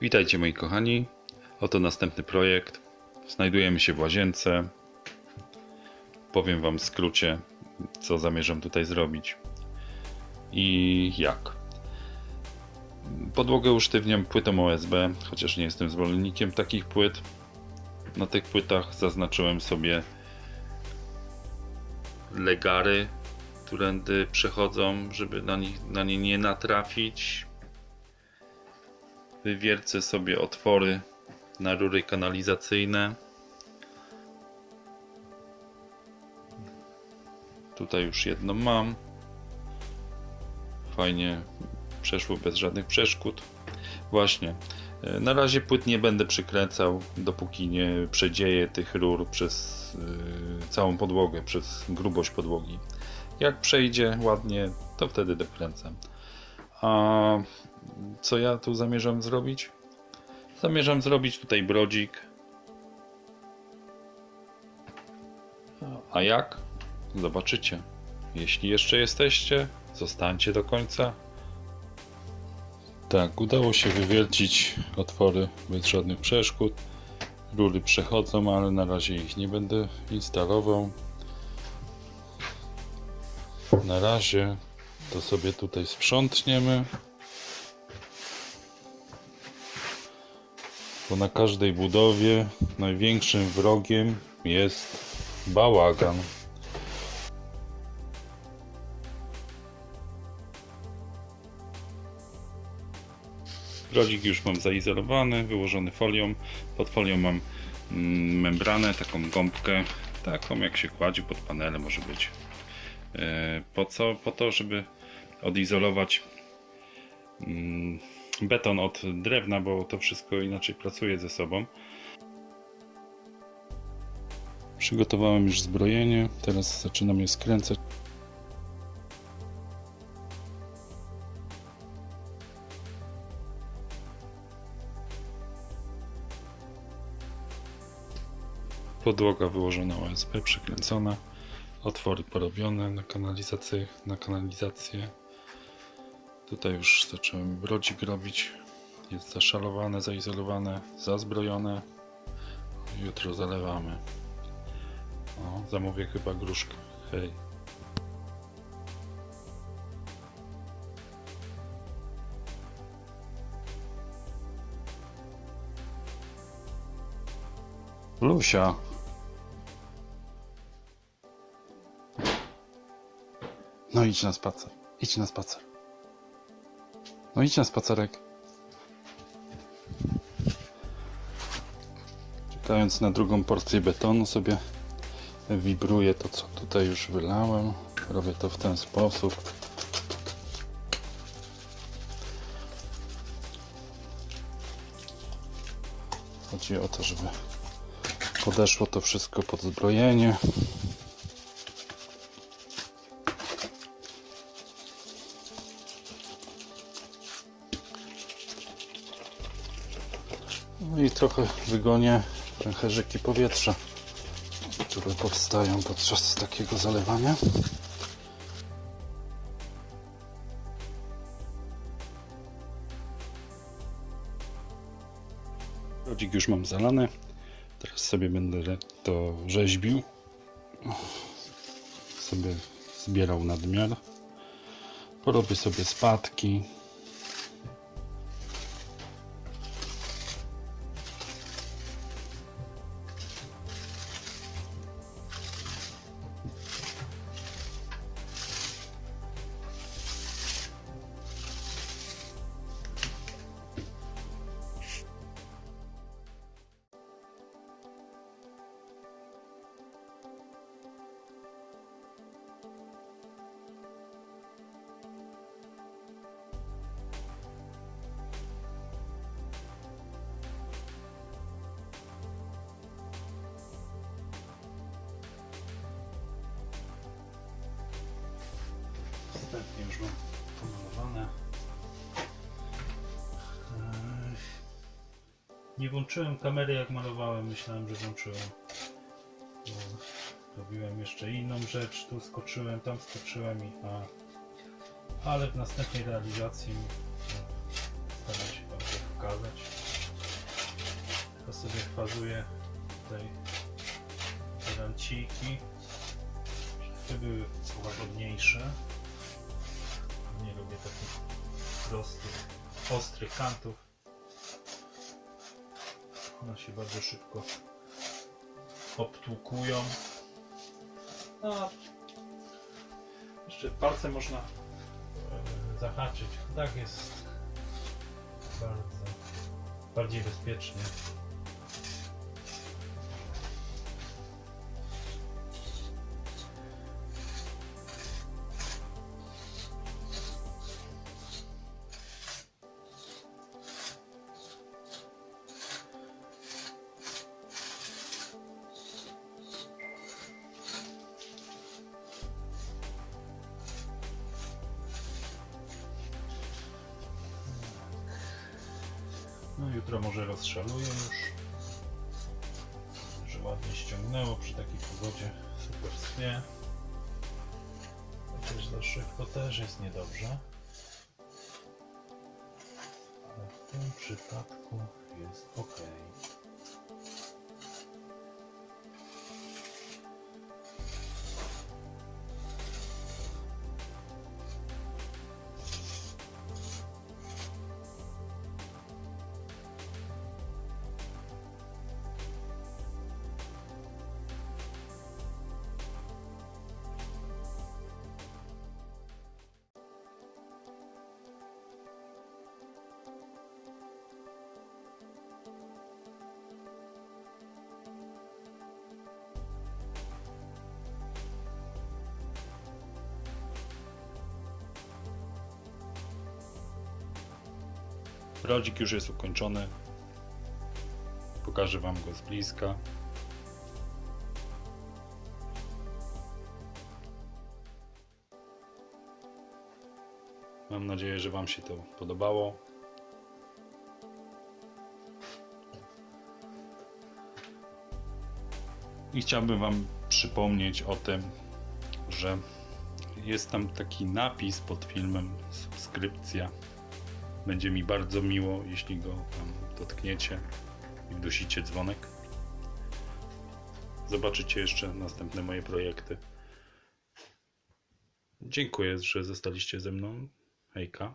Witajcie moi kochani. Oto następny projekt. Znajdujemy się w łazience. Powiem wam w skrócie, co zamierzam tutaj zrobić i jak. Podłogę usztywniam płytą OSB, chociaż nie jestem zwolennikiem takich płyt. Na tych płytach zaznaczyłem sobie legary, którędy przechodzą, żeby na, nich, na nie nie natrafić. Wywiercę sobie otwory na rury kanalizacyjne. Tutaj już jedno mam. Fajnie przeszło bez żadnych przeszkód. Właśnie. e, Na razie płyt nie będę przykręcał, dopóki nie przedzieję tych rur przez y, całą podłogę, przez grubość podłogi. Jak przejdzie ładnie, to wtedy dokręcam. A co ja tu zamierzam zrobić? Zamierzam zrobić tutaj brodzik. A jak? Zobaczycie. Jeśli jeszcze jesteście, zostańcie do końca. Tak, udało się wywiercić otwory bez żadnych przeszkód. Rury przechodzą, ale na razie ich nie będę instalował. Na razie to sobie tutaj sprzątniemy. Bo na każdej budowie największym wrogiem jest bałagan. Brodzik już mam zaizolowany, wyłożony folią. Pod folią mam mm, membranę, taką gąbkę, taką jak się kładzie pod panelem może być. E, Po co? Po to, żeby odizolować mm, beton od drewna, bo to wszystko inaczej pracuje ze sobą. Przygotowałem już zbrojenie, teraz zaczynam je skręcać. Podłoga wyłożona OSB, przykręcona, otwory porobione na kanalizację, na kanalizację. Tutaj już zacząłem brodzik robić. Jest zaszalowane, zaizolowane, zazbrojone. Jutro zalewamy. O, zamówię chyba gruszkę. Hej. Lusia. No idź na spacer. Idź na spacer. No idź na spacerek. Czekając na drugą porcję betonu sobie wibruję to co tutaj już wylałem. Robię to w ten sposób. Chodzi o to, żeby podeszło to wszystko pod zbrojenie. I trochę wygonię pęcherzyki powietrza, które powstają podczas takiego zalewania. Rodzik już mam zalane. Teraz sobie będę to rzeźbił. Sobie zbierał nadmiar. Porobię sobie spadki. Wstępnie już mam pomalowane. Nie włączyłem kamery jak malowałem, myślałem, że włączyłem. Robiłem jeszcze inną rzecz, tu skoczyłem, tam skoczyłem i a, ale w następnej realizacji staram się Wam to pokazać. odfazuję tutaj ranciki, żeby były łagodniejsze. Lubię takich prostych, ostrych kantów. One się bardzo szybko obtłukują. No, jeszcze palce można e, zahaczyć. Tak jest bardzo bardziej bezpiecznie. No jutro może rozszaluję już. Że ładnie ściągnęło przy takiej pogodzie. Super schnie. Chociaż za szybko też jest niedobrze. Ale w tym przypadku jest ok. Rodzik już jest ukończony. Pokażę Wam go z bliska. Mam nadzieję, że Wam się to podobało. I chciałbym Wam przypomnieć o tym, że jest tam taki napis pod filmem subskrypcja. Będzie mi bardzo miło, jeśli go dotkniecie i wdusicie dzwonek. Zobaczycie jeszcze następne moje projekty. Dziękuję, że zostaliście ze mną. Hejka.